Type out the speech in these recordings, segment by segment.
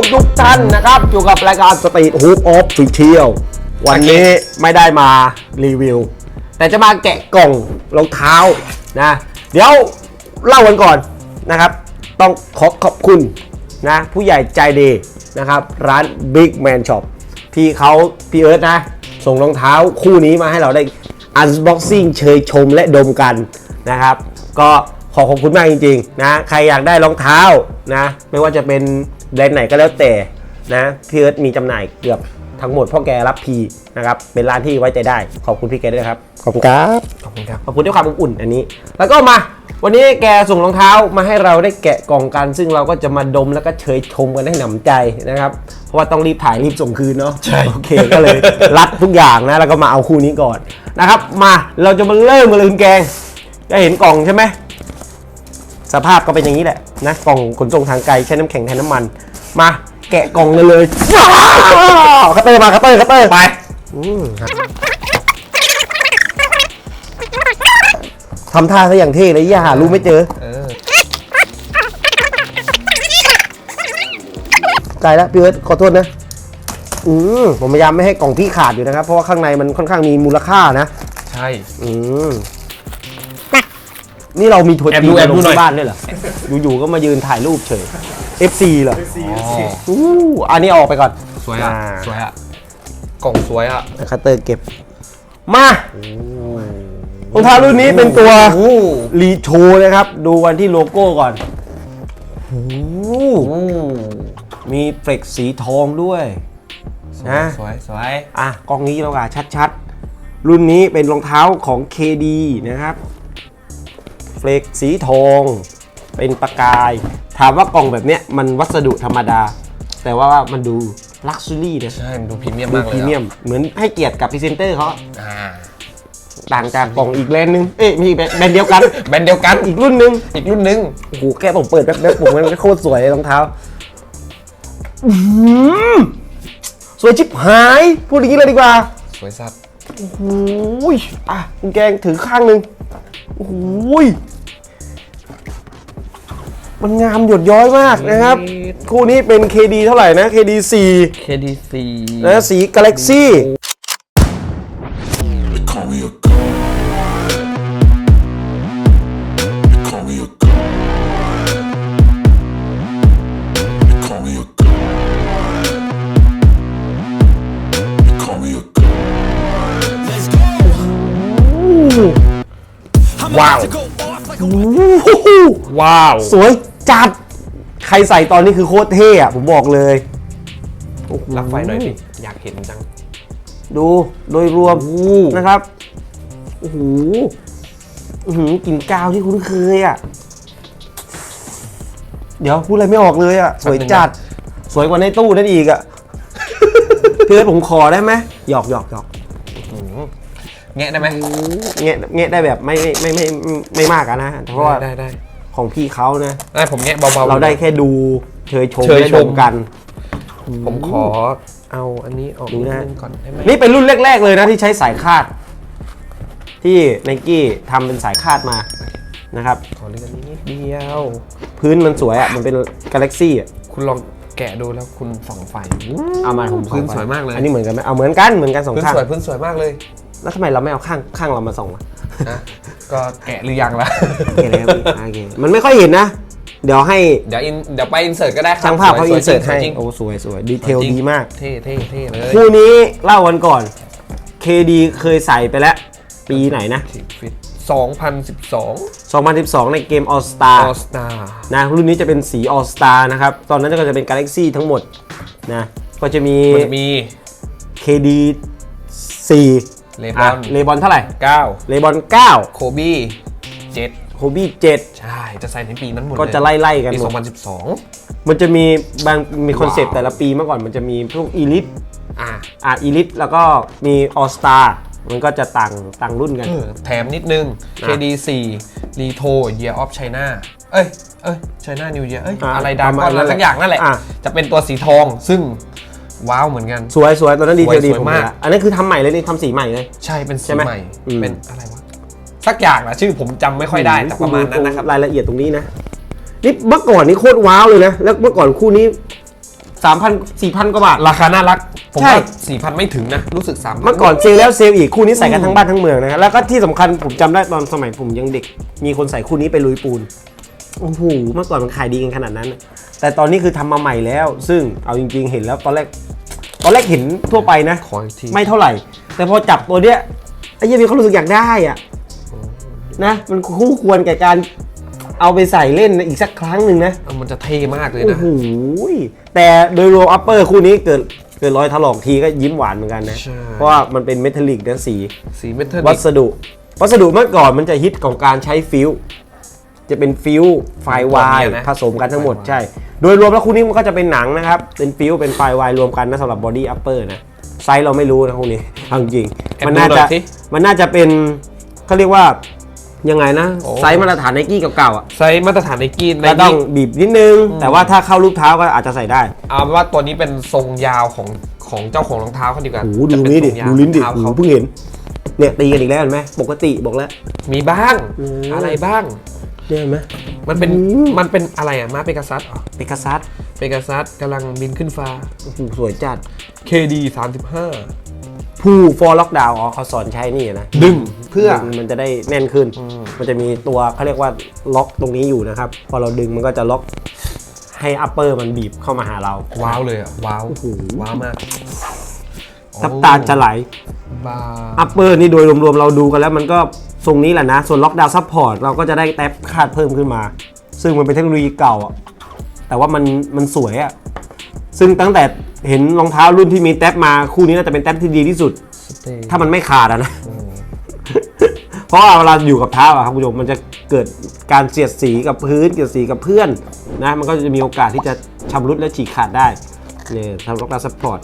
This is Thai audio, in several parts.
มทุกท่านนะครับอยู่กับรายการสตรีทฮูปออฟฟิเชียลวันนี้ไม่ได้มารีวิว แต่จะมาแกะกล่องรองเท้านะเดี๋ยวเล่ากันก่อนนะครับ ต้องขอขอบคุณนะ ผู้ใหญ่ใจดีนะครับ ร้าน Big Man Shop พี่เขาพี่เอิร์ธนะ ส่งรองเท้าคู่นี้มาให้เราได้ unboxing เชยชมและดมกันนะครับ ก็ขอขอบคุณมากจริงๆนะ ใครอยากได้รองเท้านะ ไม่ว่าจะเป็น แบรนด์ไหนก็แล้วแต่นะพี่เอิร์ธมีจำหน่ายเกือบทั้งหมดเพ่อแกรับพีนะครับเป็นร้านที่ไว้ใจได้ ขอบคุณพี่แกด้วยครับขอบคุณครับขอบคุณครับขอบคุณด้วยความอบอุ่นอันนี้ แล้วก็มา วันนี้แกส่งรองเท้ามาให้เราได้แกะกล่องกัน ซึ่งเราก็จะมาดมแล้วก็เชยชมกันให้หนำใจนะครับ เพราะว่าต้องรีบถ่ายรีบส่งคืนเนาะใช่โอเคก็เลยรัดทุกอย่างนะแล้วก็มาเอาคู่นี้ก่อนนะครับมาเราจะมาเริ่มกันเลยคุณแกงได้เห็นกล่องใช่ไหมสภาพก็เป็นอย่างนี้แหละ นะกล่องขนส่งทางไกลใช้น้ำแข็งแทนน้ำมัน มาแกะกล่องกันเลยว้าวคัตเตอร์มาคัตเตอร์คัตเตอร์ไปอืมครับทำท่าซะอย่างเท่เลยอย่าหารู้ไม่เจอเออไกลแล้วพี่เอิร์ธขอโทษนะอืมผมพยายามไม่ให้กล่องพี่ขาดอยู่นะครับ เพราะว่าข้างในมันค่อนข้างมีมูลค่านะ ใช่ อืม นี่เรามีทัวร์แอบจีดูนแอบลดูงหน่อย ที่บ้านด้วยเหรอ อยู่ๆก็มายืนถ่ายรูปเฉย FC เหรออ๋ออู้อันนี้ออกไปก่อนสวยอะอ่าสวยอะ กล่องสวยอะคัตเตอร์เก็บ มารองเท้ารุ่นนี้เป็นตัวโอ้รีโชนะครับ ดูวันที่โลโก้ก่อนโอ้โหโอ้มีเฟลกสีทองด้วยนะ สวยสวย อะกล้องนี้เรากะชัดๆ รุ่นนี้เป็นรองเท้าของ KD นะครับ เฟลกสีทอง เป็นประกาย ถามว่ากล่องแบบเนี้ยมันวัสดุธรรมดา แต่ว่ามันดูลักซ์ u รี่นะใช่มันดูพรีเมียมดูมากเลยพรีเมียม เหมือนให้เกียรติกับพรีเซนเตอร์เขาอ่าต่างจากกล่องอีกแบรนด์หนึง เอ๊ะไมีแบรนด์เดียวกัน แบรนด์เดียวกันอีกรุ่นหนึง อีกรุ่นนึง โอ้โหแค่ผมเปิดแป๊บๆผมมันโคตรสวยเลยรองเท้าอื้อหือสวยชิบหาย พูดอย่างนี้เลยดีกว่าสวยสัตว์โอ้โหยอะคุณแกงถือข้างหนึ่งโอ้โหย มันงามหยดย้อยมากนะครับ คู่นี้เป็น KD เท่าไหร่นะ KD 4 KDC นะสี Galaxy They call me a god. They call me a god. They call me a god. They call me a god. ว้าว ว้าว สวย จัด ใครใส่ตอนนี้คือโคตรเท่อะผมบอกเลยโอ้โรับไฟหน่อยพี่อยากเห็นจัง ดูโดยรวมนะครับโอ้โหอื้อหือกลิ่นกาวที่คุ้นเคยอะ เดี๋ยวพูดอะไรไม่ออกเลยอะ สวยจัด สวยกว่าในตู้นั่นอีกอะเพื่อนผมขอได้ไหมหยอกหยอกหยอกแงะได้ไหมเงี้ยเงี้ยได้แบบไม่ไม่ไม่ไม่ไม่ไม่มากอะนะเพราะว่าได้ได้ ของพี่เขานะ ได้ผมแงะเบาๆ เราได้แค่ดูเชยชมเชยและชดมมกัน ผมขอเอาอันนี้ออกดูนะ ดงก่อนได้ไหมนี่เป็นรุ่นแรก ๆ เลยนะที่ใช้สายคาด ที่ไนกี้ทำเป็นสายคาดมานะครับ ขอเลือกอันนี้นิดเดียว พื้นมันสวยอะ มันเป็นกาแล็กซี่อะคุณลองแกะดูแล้วคุณส่องไฟ เอามาผมพื้นส่องไปสวยมากเลย อันนี้เหมือนกันไหมเอาเหมือนกันเหมือนกันสองพื้นข้างสวยพื้นสวยมากเลย แล้วทำไมเราไม่เอาข้างข้างเรามาส่องอะ นะก็แกะหรือยังล่ะ โอเคเลยครับพี่โอเคมันไม่ค่อยเห็นนะ เดี๋ยวให้เดี๋ยวอินเดี๋ยวไปอินเสิร์ตก็ได้ครับช่างภาพเขาสอิวยนเสิร์ตสให้วยจริงโอ้สวยสวยดีเทลจริงดีมาก เท่เท่เท่เลยคู่นี้เล่ากันก่อน KD เคยใส่ไปแล้ว ปีไหนนะ ฟิต2012 2012 ในเกม All Star All Star นะรุ่นนี้จะเป็นสี All Star นะครับ ตอนนั้นก็จะเป็น Galaxy ทั้งหมดนะก็จะมี มันจะมี KD 4 เลบอนเลบอนเท่าไหร่ 9 เลบอน9โคบี้7โคบี้ใช่จะใส่ในปีนั้นหมดก็จะไล่ๆกันปีหมด2012 มันจะมีบางมีคอนเซปต์แต่ละปีเมื่อก่อนมันจะมีพวก Elite อะอะ Elite แล้วก็มี All Star มันก็จะต่างต่างรุ่นกันเออแถมนิดนึง KD4 รีโท Year of China เอ้ย เอ้ย China New Year เอ้ยอะอะไรดาประมมาก็ณนั้นอะไรสักอย่างนั่นแหละอะจะเป็นตัวสีทองซึ่ง ว้าวเหมือนกัน สวยสวยตอนนั้นดีเทลดีสวยผมมาก เห็นละอันนั้นคือทำใหม่เลยนี่ทำสีใหม่เลย ใช่เป็นใช่สีไหมใหม่ อืม เป็นอะไรวะ สักอย่างนะชื่อผมจำไม่ค่อยได้แต่ประมาณนั้นนะครับ รายละเอียดตรงนี้นะนี่เมื่อก่อนนี่โคตรว้าวเลยนะ แล้วเมื่อก่อนคู่นี้สามพันสี่พันกว่าบาท ราคาน่ารัก ผมใช่ ว่าสี่พันไม่ถึงนะ รู้สึกสาม เมื่อก่อนเซลแล้วเซลอีกคู่นี้ใส่กันทั้งบ้านทั้งเมืองนะครับแล้วก็ที่สำคัญผมจำได้ตอนสมัยผมยังเด็ก มีคนใส่คู่นี้ไปลุยปูนโอ้โหเมื่อก่อนมันขายดีกันขนาดนั้น แต่ตอนนี้คือทำมาใหม่แล้ว ซึ่งเอาจริง ๆ เห็นแล้วตอนแรกตอนแรกเห็นทั่วไปนะขออีกทีไม่เท่าไหร่ แต่พอจับตัวเนี้ยไอ้เหี้ยังมีความรู้สึกอยากได้อะนะมันคู่ควรแก่การเอาไปใส่เล่นอีกสักครั้งหนึ่งนะเอามันจะเท่มากเลยโอ้นะโหแต่โดยรวมอัปเปอร์คู่นี้เกิดเกิดรอยถลอกทีก็ยิ้มหวานเหมือนกันนะใช่เพราะว่ามันเป็นเมทัลลิกนะสี สีเมทัลวัลิกสดุ วัสดุเมื่อก่อนมันจะฮิตของการใช้ฟิวส์จะเป็นฟิวส์ไฟวายผสมกันทั้งหมดใช่ โดยรวมแล้วคู่นี้มันก็จะเป็นหนังนะครับ เป็นฟิวส์เป็นไฟวายรวมกันนะสำหรับบอดี้อัปเปอร์นะไซส์เราไม่รู้นะคู่นี้เอาจริงๆมันน่าจะมันน่าจะเป็นเขาเรียกว่ายังไงนะ ไซส์มาตรฐานไนกี้เก่าๆอะไซส์มาตรฐานไนกี้ไนก็ต้อกี้งบีบนิดนึง แต่ว่าถ้าเข้ารูปเท้าก็อาจจะใส่ได้เอาเป็นว่าตัวนี้เป็นทรงยาวของของเจ้าของรองเท้าเขาดีกว่าโอ้โหจะดูเป็นนี่ดิทรงยาวดูลิ้นดิรองโอ้เท้าโหเขาเพิ่งเห็นเนี่ยตีกันอีกแล้วเห็นไหมปกติบอกแล้ว มีบ้างอืมอะไรบ้าง เนี่ยเห็นไหมมันเป็นอืมมันเป็นอะไรอะมาเปกัสซัสเหรอเปกาซัสเปกัสซัสกำลังบินขึ้นฟ้าโอ้โหสวยจัด KD 35ผู้ฟอร์ล็อกดาวน์อ๋อเขาสอนใช้นี่นะดึงเพื่อดึงมันจะได้แน่นขึ้น มันจะมีตัวเขาเรียกว่าล็อกตรงนี้อยู่นะครับ พอเราดึงมันก็จะล็อกให้อัปเปอร์มันบีบเข้ามาหาเรา ว้าวเลยอะ ว้าวโอ้โหว้าวมากน้ำตาจะไหลบาอัปเปอร์นี่โดยรวมๆ เราดูกันแล้วมันก็ ทรงนี้แหละนะ ส่วนล็อกดาวน์ซัพพอร์ตเราก็จะได้แท็บคาดเพิ่มขึ้นมา ซึ่งมันเป็นเทคโนโลยีเก่าอะแต่ว่ามันมันสวยอะซึ่งตั้งแต่เห็นรองเท้ารุ่นที่มีแท็บมาคู่นี้น่าจะเป็นแท็บที่ดีที่สุดสเตย์ถ้ามันไม่ขาดอะนะ เพราะว่าเวลาอยู่กับเท้าอะครับคุณผู้ชมมันจะเกิดการเสียดสีกับพื้นเสียดสีกับเพื่อนนะมันก็จะมีโอกาสที่จะชำรุดและฉีกขาดได้เนี่ยทำล็อกดาวน์ซัพพอร์ต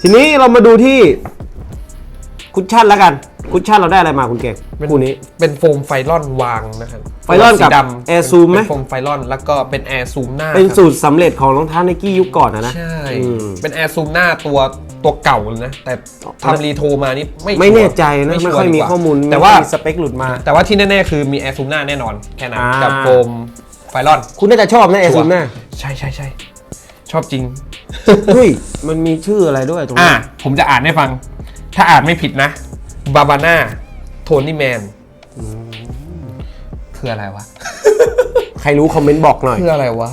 ทีนี้เรามาดูที่ คุชชั่นแล้วกัน คุชชั่นเราได้อะไรมาคุณเก่งคู่นี้ เป็นโฟมไฟลอนวางนะครับไฟลอนกับสีดำ Air Zoom ไหมเป็นโฟมไฟลอนแล้วก็เป็นแอร์ซูมหน้า เป็นครับสูตรสำเร็จของรองเท้าไนกี้ยุคก่อนนะนะ ใช่อืมเป็นแอร์ซูมหน้าตัวตัวเก่าเลยนะ แต่ทำรีโทรมานี่ไม่ไม่ชัวร์แน่ใจนะชัไม่วร์ค่อยมีดีกว่าข้อมูล แต่ว่าไม่ค่อยมีสเปคหลุดมา แต่ว่าที่แน่ๆคือมีแอร์ซูมหน้าแน่นอนแค่นั้นอ่ากักับโฟมไฟลอน คุณน่าจะชอบนะเอซุมน่าใช่ใช่ใช่ชอบจริงเฮ้ยมันมีชื่ออะไรด้วยตรงอะนี้ผมจะอ่านให้ฟัง ถ้าอ่านไม่ผิดนะบาบาน่าโทนี่แมนคืออะไรวะ ใครรู้คอมเมนต์บอกหน่อย คืออะไรวะ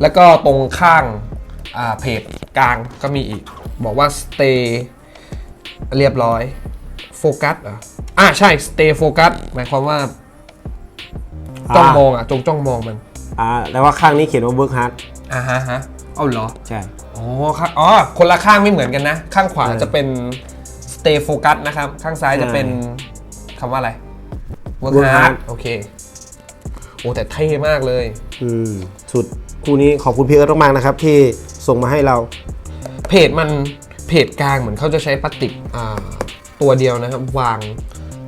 แล้วก็ตรงข้างอ่าเพจกลางก็มีอีก บอกว่า stay เรียบร้อย โฟกัสเหรออะใช่ stay focus หมายความว่าจ้องมองอะจงจ้องมองมัน อ่าแต่ว่าข้างนี้เขียนว่า work hard อ่าฮะฮะเอาเหรอ ใช่ อ๋อครับอ๋อ คนละข้างไม่เหมือนกันนะ ข้างขวาเออจะเป็น stay focus นะครับ ข้างซ้ายจะเป็นคำว่าอะไร work Work hard hard โอเค โอ้ แต่เท่มากเลย อืมสุดคู่นี้ขอบคุณพี่เอิร์ธมากๆนะครับ ที่ส่งมาให้เรา เพจมันเพจกลางเหมือนเขาจะใช้พลาสติกอ่าตัวเดียวนะครับ วาง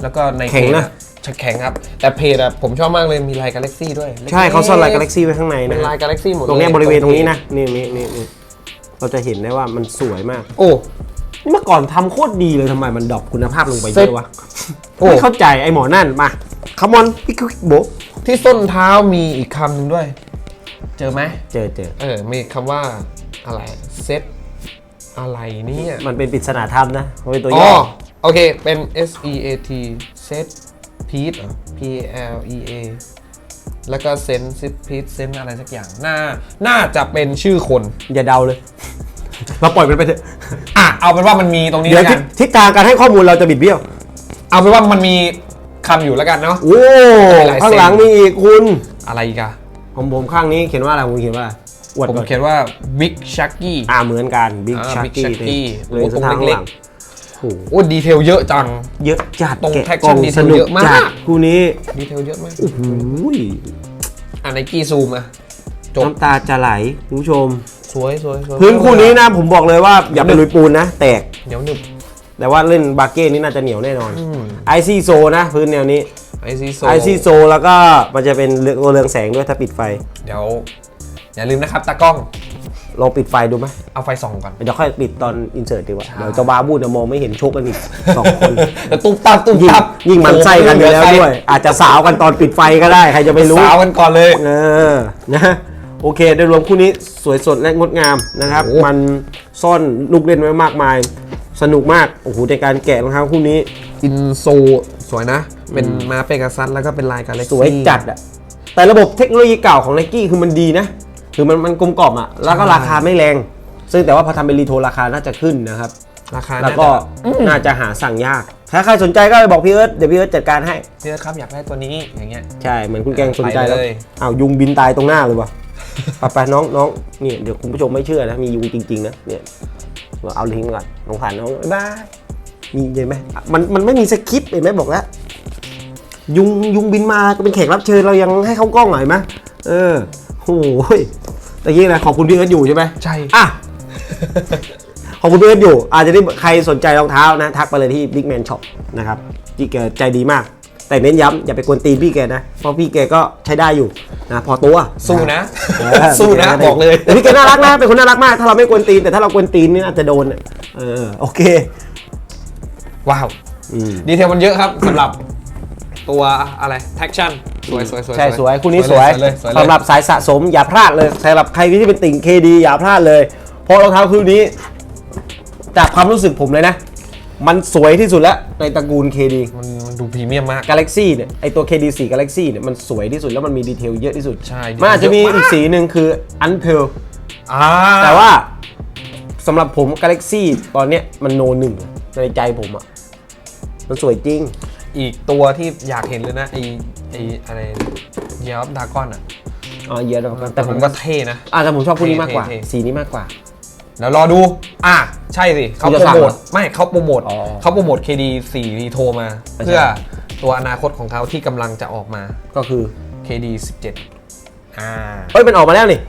แล้วก็ในแข็งนะเพจอจะแข็งครับ แต่เพจอะผมชอบมากเลยมีลายกาแล็กซี่ด้วยใช่เขาซ่อนลายกาแล็กซี่ไว้ข้างในเป็นะนลายกาแล็กซี่หมดตรงเนี้ยลยบริเวณตรงนี้นะนี่นี่นี่นี่เราจะเห็นได้ว่ามันสวยมาก โอ้นี่ เมื่อก่อนทำโคตรดีเลยทำไมมันดรอปคุณภาพลงไปเยเซ็ตอะวะโอ้ ไม่เข้าใจไอ้หมอนั่นมาคามอนพี่คุกโบะที่ส้นเท้ามีอีกคำหนึ่งด้วย เจอไหม เจอเจอเออ มีคำว่าอะไร เซตอะไรเนี่ยมันเป็นปริศนาธรรมนะมันเป็นตัวอ๋ย่ออโอเค เป็น S E A T set piece เหรอ P L E A แล้วก็เซนซิพีทเซนอะไรสักอย่าง น่า น่าจะเป็นชื่อคน อย่าเดาเลย เราปล่อยมันไปเถอะอะเอาเป็นว่ามันมีตรงนี้เดี๋ยวแล้วทิกัศนทิศทางการให้ข้อมูลเราจะบิดเบี้ยว เอาเป็นว่ามันมีคำอยู่แล้วกันเนาะ โอ้หลายเซนข้างหลังมีอีกคุณอะไรอีกอะผมผมข้างนี้เขียนว่าอะไรคุณเขียนว่าอะไรอวดผมก่อนเขียนว่า Big Sharky อ่าเหมือนกันบิ๊กอ่าชัก Big กี้ Sharky เลยโอ้สถานตรงข้างเล็หกลังโอ้โหโอ้ดีเทลเยอะจัง เยอะจัดตรงแกะ traction กล่อง detail สนุกเยอะมาก จัดคู่นี้ดีเทลเยอะมากโอ้โหอะไนกี้ซูมอะจบน้ำตาจะไหลคุณผู้ชม สวยสวยสวยพื้นคู่นี้นะผมบอกเลยว่าอย่าไปลุยปูนนะ แตก เหนียวหนึบ แต่ว่าเล่นบาเก้นี่น่าจะเหนียวแน่นอนอืม ไอซีโซนะพื้นแนวนี้ไอซีโซไอซีโซแล้วก็มันจะเป็นตัวเรืองแสงด้วยถ้าปิดไฟ เดี๋ยว อย่าลืมนะครับตากล้องลองปิดไฟดูไหมเอาไฟส่องก่อน เดี๋ยวค่อยปิดตอนอินเสิร์ตดีกว่าใช่เดี๋ยวเจ้าบาบูจะมองไม่เห็นชกกันอีกสองคนแล้วตุ้มตับตุ้มยิ่งตับยิ่งมันไส้กันอยู่แล้วด้วย อาจจะสาวกันตอนปิดไฟก็ได้ ใครจะไปรู้ สาวกันก่อนเลย เออนะ โโอเคโดยรวมคู่นี้สวยสดและงดงามนะครับโอ้มันซ่อนลูกเล่นไว้มากมาย สนุกมากโอ้โหในการแกะรองเท้าคู่นี้อินโซสวยนะ เป็นมาเปกาซัสแล้วก็เป็นลายกาเล็กสวยจัดอะแต่ระบบเทคโนโลยีเก่าของ n นกี้คือมันดีนะ คือมันมันกลมกล่อมอะแล้วก็ราคาไม่แรง ซึ่งแต่ว่าพอทำเป็นรีโทรราคาน่าจะขึ้นนะครับ ราคาแล้วน่าก็จะน่าจะหาสั่งยาก ถ้าใครสนใจก็ไปบอกพี่เอิร์ธเดี๋ยวพี่เอิร์ธจัดการให้พี่เอิร์ธครับอยากได้ตัวนี้อย่างเงี้ยใช่เหมือนคุณแกงสนใจแล้วไปเลยอ้าวยุงบินตายตรงหน้าเลยวะ ไปไปน้องน้องนี่เดี๋ยวคุณผู้ชมไม่เชื่อนะมียุงจริง ๆ นะเนี่ยเอาลิงก์ก่อนน้องผ่านน้องบ๊ายบายมีเห็นไหมมันมันไม่มีสคริปต์เห็นไหมบอกแล้วยุงยุงบินมาก็เป็นแขกรับเชิญเรายังให้เขากล้องหน่อยไหมเออโอ้ยตะกี้นะขอบคุณพี่เอิร์ธอยู่ใช่ไหมใช่อะขอบคุณพี่เอิร์ธอยู่ อาจจะได้ใครสนใจรองเท้านะ ทักไปเลยที่ Big Man Shop นะครับพี่แกใจดีมาก แต่เน้นย้ำอย่าไปกวนตีนพี่แกนะ เพราะพี่แกก็ใช้ได้อยู่นะพอตัวสู้นะเออสู้นะบอกเลยแต่พี่แกน่ารักนะเป็นคนน่ารักมาก ถ้าเราไม่กวนตีนแต่ถ้าเรากวนตีนนี่อาจจะโดนอะเออโอเค ว้าวอืมดีเทลมันเยอะครับสำหรับตัวอะไรแท็กชั่นสวยสวยสวยใช่สวยคู่นี้สวยเลยสวยเลยสำหรับสายสะสมอย่าพลาดเลยสำหรับใครที่เป็นติ่งเคดีอย่าพลาดเลยเพราะรองเท้าคู่นี้ จากความรู้สึกผมเลยนะ มันสวยที่สุดแล้วในตระกูล KD มันมัน ดูพรีเมียมมาก Galaxy เนี่ยไอตัว KD4 Galaxy เนี่ยมันสวยที่สุดแล้วมันมีดีเทลเยอะที่สุดใช่มันอาจจะมีเยอะมาก อีกสีหนึ่งคือ Unpearl อ่าแต่ว่าสำหรับผม Galaxy ตอนเนี้ยมันโนหนึ่งในใจผมอะมันสวยจริง อีกตัวที่อยากเห็นเลยนะไอไออะไรเยลดากอนอะ อ๋อเยอะนะครับแต่ผมก็เท่นะอ่าแต่ผมชอบคู่นี้มากกว่า เท่ๆ สีนี้มากกว่า เดี๋ยวรอดู อะ ใช่สิเขาคุณโปจะรสั่งโมเหรทอไม่เขาโปรโมทอ๋อเขาโปรโมท KD 4 รีโทรมาไม่ใช่เพื่อตัวอนาคตของเขาที่กำลังจะออกมาก็คือ KD 17 อ่าเอ้ยมันออกมาแล้วนี่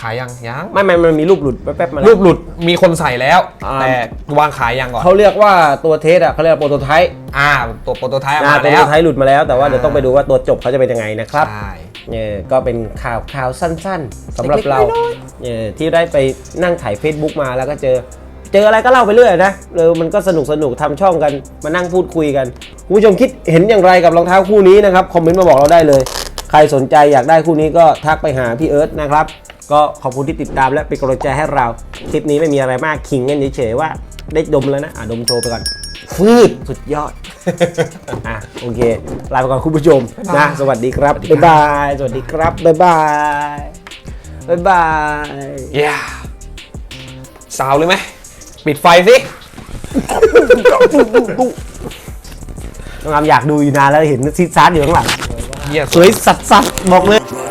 ขายยังยังไม่ไม่มันมีรูปหลุดแป๊บๆมารูแล้วปหลุดมีคนใส่แล้วอ่าแต่วางขายยังก่อนเขาเรียกว่าตัวเทสอะเขาเรียกว่าโปรโตไทป์อ่าตัวโปรโตไทป์ออกอ่ามาตัวแล้โปรวโตไทป์หลุดมาแล้วแต่ว่าอ่าเดี๋ยวต้องไปดูว่าตัวจบเขาจะเป็นยังไงนะครับใช่ เนี่ยก็เป็นข่าวข่าวสั้นๆสำหรับเล็กๆเราน้อยเนี่ยที่ได้ไปนั่งถ่าย Facebook มาแล้วก็เจอ เจออะไรก็เล่าไปเรื่อยนะเออมันก็สนุกสนุกทำช่องกันมานั่งพูดคุยกันคุณผู้ชมคิดเห็นอย่างไรกับรองเท้าคู่นี้นะครับคอมเมนต์มาบอกเราได้เลย ใครสนใจอยากได้คู่นี้ก็ทักไปหาพี่เอิร์ธนะครับก็ขอบคุณที่ติดตามและเป็นกำลังใจให้เรา คลิปนี้ไม่มีอะไรมากขิงกันเฉยๆว่าได้ดมแล้วนะอะดมโชว์ไปก่อน ฟืดสุดยอด อะ โอเค ลาไปก่อนคุณผู้ชมนะ สวัสดีครับ บ๊ายบาย สวัสดีครับ บ๊ายบาย บ๊ายบายเย้สาวเลยไหม ปิดไฟสิน้องอามอยากดูอยู่นานแล้วเห็นซีดซาร์ดอยู่ข้างหลัง เหี้ยสวยสัสๆบอกเลย Drive